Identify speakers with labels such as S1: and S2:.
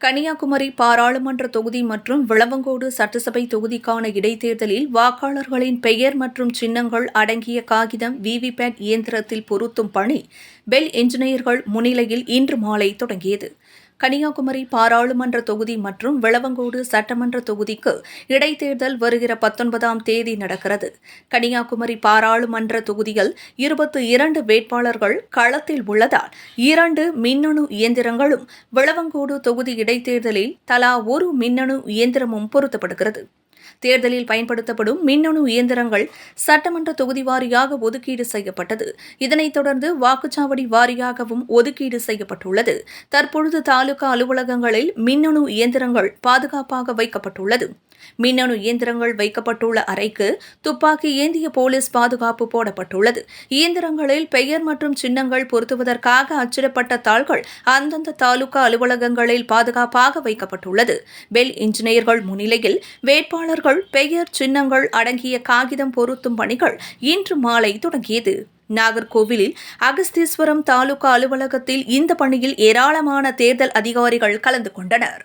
S1: கன்னியாகுமரி பாராளுமன்ற தொகுதி மற்றும் விளவங்கோடு சட்டசபை தொகுதிக்கான இடைத்தேர்தலில் வாக்காளர்களின் பெயர் மற்றும் சின்னங்கள் அடங்கிய காகிதம் விவிபேட் இயந்திரத்தில் பொருத்தும் பணி பெல் என்ஜினியர்கள் முன்னிலையில் இன்று மாலை தொடங்கியது. கன்னியாகுமரி பாராளுமன்ற தொகுதி மற்றும் விளவங்கோடு சட்டமன்ற தொகுதிக்கு இடைத்தேர்தல் வருகிற பத்தொன்பதாம் தேதி நடக்கிறது. கன்னியாகுமரி பாராளுமன்ற தொகுதியில் இருபத்தி இரண்டு வேட்பாளர்கள் களத்தில் உள்ளதால் இரண்டு மின்னணு இயந்திரங்களும் விளவங்கோடு தொகுதி இடைத்தேர்தலில் தலா ஒரு மின்னணு இயந்திரமும் பொருத்தப்படுகிறது. தேர்தலில் பயன்படுத்தப்படும் மின்னணு இயந்திரங்கள் சட்டமன்ற தொகுதி வாரியாக ஒதுக்கீடு செய்யப்பட்டது. இதனைத் தொடர்ந்து வாக்குச்சாவடி வாரியாகவும் ஒதுக்கீடு செய்யப்பட்டுள்ளது. தற்பொழுது தாலுகா அலுவலகங்களில் மின்னணு இயந்திரங்கள் பாதுகாப்பாக வைக்கப்பட்டுள்ளது. மின்னணு இயந்திரங்கள் வைக்கப்பட்டுள்ள அறைக்கு துப்பாக்கி ஏந்திய போலீஸ் பாதுகாப்பு போடப்பட்டுள்ளது. இயந்திரங்களில் பெயர் மற்றும் சின்னங்கள் பொருத்துவதற்காக அச்சிடப்பட்ட தாள்கள் அந்தந்த தாலுகா அலுவலகங்களில் பாதுகாப்பாக வைக்கப்பட்டுள்ளது. பெல் இன்ஜினியர்கள் முன்னிலையில் வேட்பாளர்கள் பெயர் சின்னங்கள் அடங்கிய காகிதம் பொருத்தும் பணிகள் இன்று மாலை தொடங்கியது. நாகர்கோவிலில் அகஸ்தீஸ்வரம் தாலுகா அலுவலகத்தில் இந்த பணியில் ஏராளமான தேர்தல் அதிகாரிகள் கலந்து கொண்டனர்.